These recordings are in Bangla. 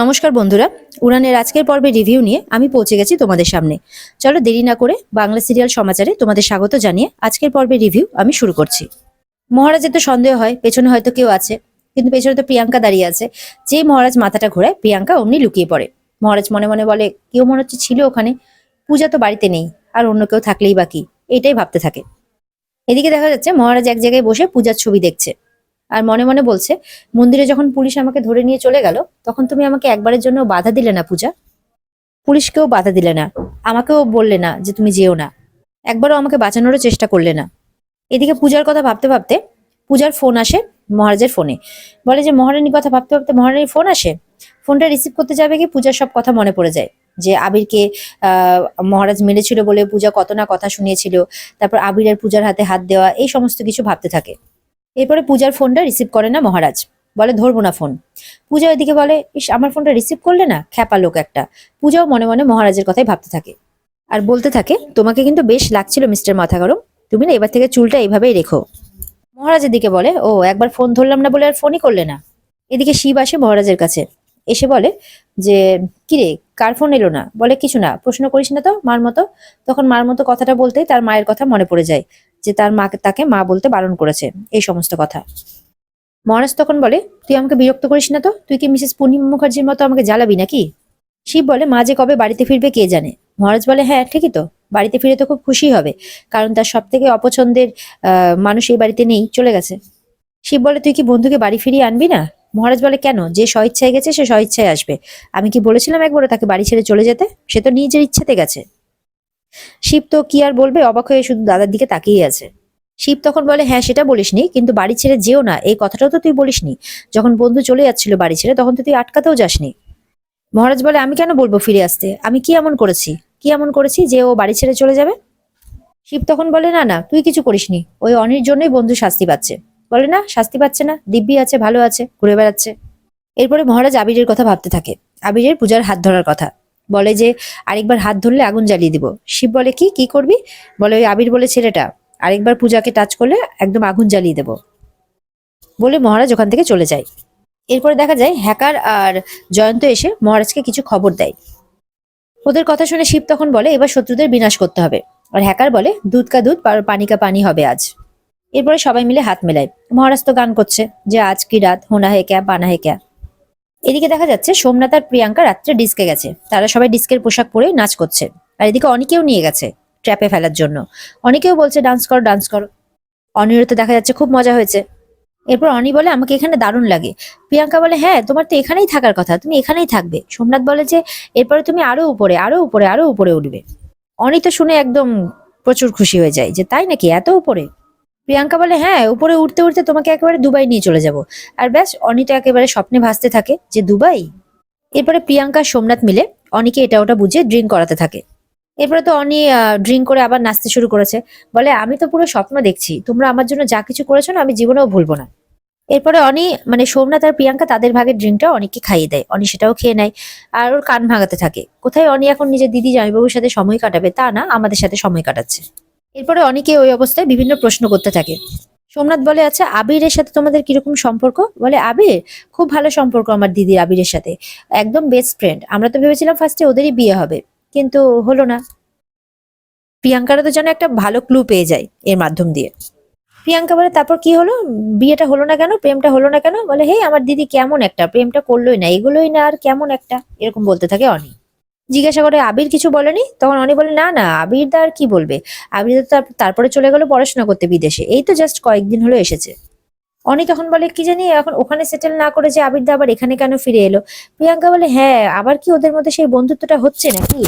নমস্কার বন্ধুরা, উড়ানের আজকের পর্বে রিভিউ নিয়ে আমি পৌঁছে গেছি তোমাদের সামনে। চলো দেরি না করে বাংলা সিরিয়াল সমাচারে তোমাদের স্বাগত জানিয়ে আজকের পর্বে রিভিউ আমি শুরু করছি। মহারাজের তো সন্দেহ হয়, পেছনে হয়তো কেউ আছে, কিন্তু পেছনে তো প্রিয়াঙ্কা দাঁড়িয়ে আছে। যেই মহারাজ মাথাটা ঘোরায়, প্রিয়াঙ্কা অমনি লুকিয়ে পড়ে। মহারাজ মনে মনে বলে, কেউ মনে হচ্ছে ছিল ওখানে, পূজা তো বাড়িতে নেই, আর অন্য কেউ থাকলেই বাকি এটাই ভাবতে থাকে। এদিকে দেখা যাচ্ছে মহারাজ এক জায়গায় বসে পূজার ছবি দেখছে। আর মনে মনে বলছে, মন্দিরে যখন পুলিশ আমাকে ধরে নিয়ে চলে গেল, তখন তুমি আমাকে একবারের জন্য বাধা দিলে না পূজা। পুলিশকেও বাধা দিলে না। আমাকেও বললে না যে তুমি যেও না। একবারও আমাকে বাঁচানোরও চেষ্টা করলে না। এদিকে পূজার কথা ভাবতে ভাবতে পূজার ফোন আসে মহারাজের ফোনে। বলে যে, মহারানীর কথা ভাবতে ভাবতে মহারানীর ফোন আসে? ফোনটা রিসিভ করতে যাবে কি? পূজার সব কথা মনে পড়ে যায়। যে আবিরকে, আহ, মহারাজ মেরেছিল বলে পূজা কত না কথা শুনিয়েছিল। তারপর আবিরের পূজার হাতে হাত দেওয়া, এই সমস্ত কিছু ভাবতে থাকে। এরপরে পূজার ফোনটা রিসিভ করে না মহারাজ। বলে, ধরবো না ফোন পূজা এদিকে বলে, ইস, আমার ফোনটা রিসিভ করলে না? খ্যাপা লোক একটা। পূজাও মনে মনে মহারাজের কথাই ভাবতে থাকে। আর বলতে থাকে, তোমাকে কিন্তু বেশ লাগছিল, মিস্টার মাথা গরম তুমি না এবার থেকে চুলটা এইভাবেই রেখো। মহারাজের দিকে বলে, ও, একবার ফোন ধরলাম না বলে আর ফোনই করলে না? এদিকে শিব আসে মহারাজের কাছে। এসে বলে যে কিরে কার ফোন এলো না? বলে, কিছু না, প্রশ্ন করিস না তো, মার মতো? তখন মার মতো কথাটা বলতেই তার মায়ের কথা মনে পড়ে যায়। যে তার মাকে তাকে মা বলতে বারণ করেছে, এই সমস্ত কথা। মহারাজ তখন বলে, তুই আমাকে বিরক্ত করিস না তো? তুই কি মিসেস পূর্ণিমা মুখার্জির মতো আমাকে জ্বালাবি নাকি? শিব বলে, মা যে কবে বাড়িতে ফিরবে কে জানে? মহারাজ বলে হ্যাঁ ঠিকই তো। বাড়িতে ফিরে তো খুব খুশি হবে, কারণ তার সব থেকে অপছন্দের মানুষ এই বাড়িতে নেই, চলে গেছে। শিব বলে, তুই কি বন্ধুকে বাড়ি ফিরিয়ে আনবি না? মহারাজ বলে, কেন? যে স্বইচ্ছায় গেছে, সে স্বইচ্ছায় আসবে। আমি কি বলেছিলাম একবারও তাকে বাড়ি ছেড়ে চলে যেতে? সে তো নিজের ইচ্ছেতে গেছে। শিব তো কি আর বলবে? অবাক হয়ে শুধু দাদার দিকে তাকিয়ে আছে। শিব তখন বলে হ্যাঁ সেটা বলিসনি, কিন্তু বাড়ি ছেড়ে যেও না, এই কথাটাও তো তুই বলিসনি। যখন বন্ধু চলে যাচ্ছিল বাড়ি ছেড়ে, তখন তো তুই আটকাতেও যাসনি। মহারাজ বলে, আমি কেন বলব ফিরে আসতে? আমি কি এমন করেছি? কি এমন করেছি যে ও বাড়ি ছেড়ে চলে যাবে? শিব তখন বলে, না না, তুই কিছু করিসনি। ওই অনির জন্যই বন্ধু শাস্তি পাচ্ছে। বলে, না, শাস্তি পাচ্ছে না। দিব্যি আছে, ভালো আছে, ঘুরে বেড়াচ্ছে। এরপরে মহারাজ আবিরের কথা ভাবতে থাকে। আবিরের পূজার হাত ধরার কথা। বলে যে, আরেকবার হাত ধরলে আগুন জ্বালিয়ে দিব। শিব বলে, কি কি করবি? বলে, ওই আবির বলে ছেলেটা, আরেকবার পূজাকে টাচ করলে একদম আগুন জ্বালিয়ে দেব। বলে মহারাজ ওখান থেকে চলে যায়। এরপরে দেখা যায় হ্যাকার আর জয়ন্ত এসে মহারাজকে কিছু খবর দেয়। ওদের কথা শুনে শিব তখন বলে, এবার শত্রুদের বিনাশ করতে হবে। আর হ্যাকার বলে, দুধ কা দুধ পানি কা পানি হবে আজ। এরপরে সবাই মিলে হাত মেলায়। মহারাজ তো গান করছে যে, আজ কি রাত, হোনা হে ক্যা বানা হে ক্যা? এদিকে দেখা যাচ্ছে সোমনাথ আর প্রিয়াঙ্কা রাত্রে ডিস্কে গেছে। তারা সবাই ডিস্কের পোশাক পরে নাচ করছে। আর এদিকে অনেকেও নিয়ে গেছে ট্র্যাপে ফেলার জন্য। অনেকেও বলছে, ডান্স করো ডান্স করো। অনিরও তো দেখা যাচ্ছে খুব মজা হয়েছে। এরপর অনি বলে, আমাকে এখানে দারুণ লাগে। প্রিয়াঙ্কা বলে হ্যাঁ তোমার তো এখানেই থাকার কথা, তুমি এখানেই থাকবে। সোমনাথ বলে যে, এরপরে তুমি আরও উপরে আরও উপরে আরও উপরে উঠবে। অনি তো শুনে একদম প্রচুর খুশি হয়ে যায় যে, তাই নাকি? এত উপরে? প্রিয়াঙ্কা বলে হ্যাঁ উপরে উঠতে উঠতে তোমাকে একেবারে দুবাই নিয়ে চলে যাব। আর ব্যাস অনি তো একেবারে স্বপ্নে ভাসতে থাকে যে, দুবাই? এরপরে প্রিয়াঙ্কা সোমনাথ মিলে অনিকে এটা ওটা বুঝে ড্রিঙ্ক করাতে থাকে। এরপরে তো অনি ড্রিঙ্ক করে আবার নাচতে শুরু করেছে। বলে, আমি তো পুরো স্বপ্ন দেখছি। তোমরা আমার জন্য যা কিছু করেছ না, আমি জীবনেও ভুলবো না। এরপরে অনি মানে সোমনাথ আর প্রিয়াঙ্কা তাদের ভাগের ড্রিঙ্কটা অনেককে খাইয়ে দেয়। অনি সেটাও খেয়ে নেয় আর ওর কান ভাঙাতে থাকে। কোথায় অনি এখন নিজের দিদি জামাইবাবুর সাথে সময় কাটাবে তা না, আমাদের সাথে সময় কাটাচ্ছে। এরপরে অনেকে ওই অবস্থায় বিভিন্ন প্রশ্ন করতে থাকে। সোমনাথ বলে আচ্ছা আবিরের সাথে তোমাদের কীরকম সম্পর্ক? বলে, আবির? খুব ভালো সম্পর্ক আমার দিদির আবিরের সাথে। একদম বেস্ট ফ্রেন্ড আমরা তো ভেবেছিলাম ফার্স্টে ওদেরই বিয়ে হবে, কিন্তু হলো না। প্রিয়াঙ্কারা তো যেন একটা ভালো ক্লু পেয়ে যায় এর মাধ্যম দিয়ে। প্রিয়াঙ্কা বলে, তারপর কি হলো? বিয়েটা হলো না কেন? প্রেমটা হলো না কেন? বলে হে আমার দিদি কেমন একটা? প্রেমটা করলোই না, এগুলোই না আর কেমন একটা? এরকম বলতে থাকে অনি জিজ্ঞাসা করে, আবির কিছু বলেনি? তখন অনি বলে, না না, আবির দা আর কি বলবে? আবির দা তারপরে চলে গেল পড়াশোনা করতে বিদেশে। এই তো জাস্ট কয়েকদিন হলো এসেছে। অনি তখন বলে, কি জানি, এখন ওখানে সেটেল না করে যে আবির দা আবার এখানে কেন ফিরে এলো? প্রিয়াঙ্কা বলে হ্যাঁ আবার কি ওদের মধ্যে সেই বন্ধুত্বটা হচ্ছে নাকি?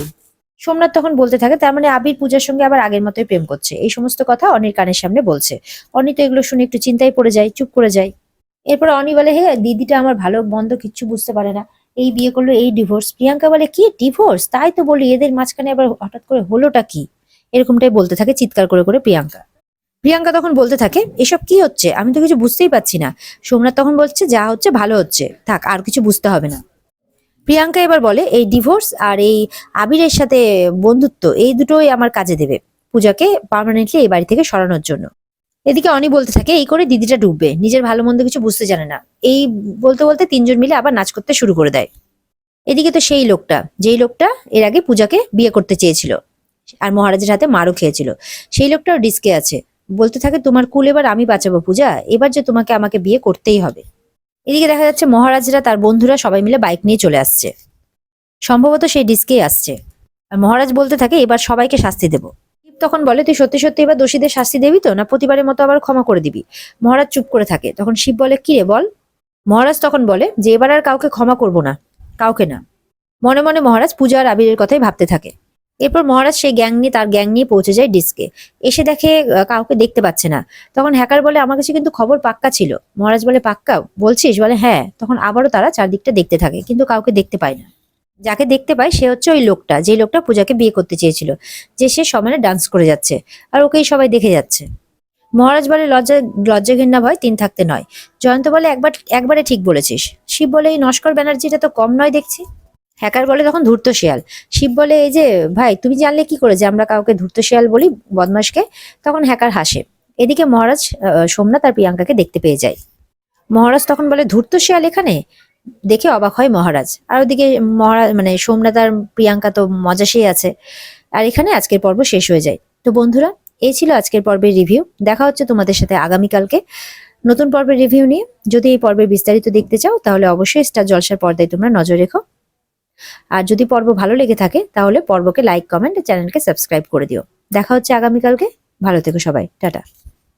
সোমনাথ তখন বলতে থাকে, তার মানে আবির পূজার সঙ্গে আবার আগের মতোই প্রেম করছে। এই সমস্ত কথা অনির কানের সামনে বলছে। অনি তো এগুলো শুনে একটু চিন্তায় পড়ে যায়, চুপ করে যায়। এরপর অনি বলে, হে, দিদিটা আমার ভালো, মন্দ কিচ্ছু বুঝতে পারে না। এই বিয়ে করল, এই ডিভোর্স প্রিয়াঙ্কা বলে, কি ডিভোর্স তাই তো বলি, এদের মাঝখানে আবার হঠাৎ করে হলোটা কি? এরকমটাই বলতে থাকে চিৎকার করে করে প্রিয়াঙ্কা। প্রিয়াঙ্কা তখন বলতে থাকে, এসব কি হচ্ছে? আমি তো কিছু বুঝতেই পারছি না। সোমনাথ তখন বলছে, যা হচ্ছে ভালো হচ্ছে। থাক, আর কিছু বুঝতে হবে না। প্রিয়াঙ্কা এবার বলে, এই ডিভোর্স আর এই আবিরের সাথে বন্ধুত্ব, এই দুটোই আমার কাজে দেবে। পূজাকে পার্মানেন্টলি এই বাড়ি থেকে সরানোর জন্য। এদিকে অনি বলতে থাকে, এই করে দিদিটা ডুববে, নিজের ভালো মন্দ কিছু বুঝতে জানে না। এই বলতে বলতে তিনজন মিলে আবার নাচ করতে শুরু করে দেয়। এদিকে তো সেই লোকটা, যেই লোকটা এর আগে পূজাকে বিয়ে করতে চেয়েছিল আর মহারাজের হাতে মারও খেয়েছিল, সেই লোকটাও ডিস্কে আছে। বলতে থাকে, তোমার কুল এবার আমি বাঁচাবো পূজা, এবার যে তোমাকে আমাকে বিয়ে করতেই হবে। এদিকে দেখা যাচ্ছে, মহারাজরা তার বন্ধুরা সবাই মিলে বাইক নিয়ে চলে আসছে। সম্ভবত সেই ডিস্কেই আসছে। আর মহারাজ বলতে থাকে, এবার সবাইকে শাস্তি দেবো। তখন বলে, তুই সত্যি সত্যি এবার দোষীদের শাস্তি দিবি তো? না প্রতিবারের মতো আবার ক্ষমা করে দিবি? মহারাজ চুপ করে থাকে। তখন শিব বলে, কি রে, বল? মহারাজ তখন বলে, যে এবার আর কাউকে ক্ষমা করব না, কাউকে না। মনে মনে মহারাজ পূজা আর আবিরের কথাই ভাবতে থাকে। এরপর মহারাজ সেই গ্যাং নিয়ে, তার গ্যাং নিয়ে পৌঁছে যায় ডিস্কে। এসে দেখে কাউকে দেখতে পাচ্ছে না। তখন হ্যাকার বলে, আমার কাছে কিন্তু খবর পাক্কা ছিল। মহারাজ বলে পাক্কা বলছিস? বলে হ্যাঁ। তখন আবারও তারা চারদিকটা দেখতে থাকে, কিন্তু কাউকে দেখতে পায় না। যাকে দেখতে পায় সে হচ্ছে ওই লোকটা যে লোকটা পূজাকে বিয়ে করতে চেয়েছিল, যে সে সমানে ডান্স করে যাচ্ছে আর ওকেই সবাই দেখে যাচ্ছে। মহারাজ বলে, লজ্জা লজ্জা ঘৃণা ভয়, তিন থাকতে নয়। জয়ন্ত বলে, একবার, একবারে ঠিক বলেছিস। শিব বলে, এই নস্কর ব্যানার্জিটা তো কম নয় দেখছি। হ্যাকার বলে, তখন ধূর্ত শিয়াল। শিব বলে, এই যে, ভাই, তুমি জানলে কি করে যে আমরা কাউকে ধূর্ত শিয়াল বলি বদমাসকে তখন হ্যাকার হাসে। এদিকে মহারাজ সোমনাথ আর প্রিয়াঙ্কাকে দেখতে পেয়ে যায়। মহারাজ তখন বলে, ধূর্ত শিয়াল এখানে? দেখে অবাক হয় মহারাজ। আর ওদিকে মহারাজ মানে সোমনাথ আর প্রিয়াঙ্কা তো মজাসেই আছে। আর এখানে আজকের পর্ব শেষ হয়ে যায়। তো বন্ধুরা, এই ছিল আজকের পর্বের রিভিউ দেখা হচ্ছে তোমাদের সাথে আগামীকালকে নতুন পর্বের রিভিউ নিয়ে। যদি এই পর্বের বিস্তারিত দেখতে চাও, তাহলে অবশ্যই স্টার জলসার পর্দায় তোমরা নজর রেখো। আর যদি পর্ব ভালো লেগে থাকে, তাহলে পর্বকে লাইক কমেন্ট চ্যানেলকে সাবস্ক্রাইব করে দিও। দেখা হচ্ছে আগামীকালকে। ভালো থেকো সবাই। টাটা।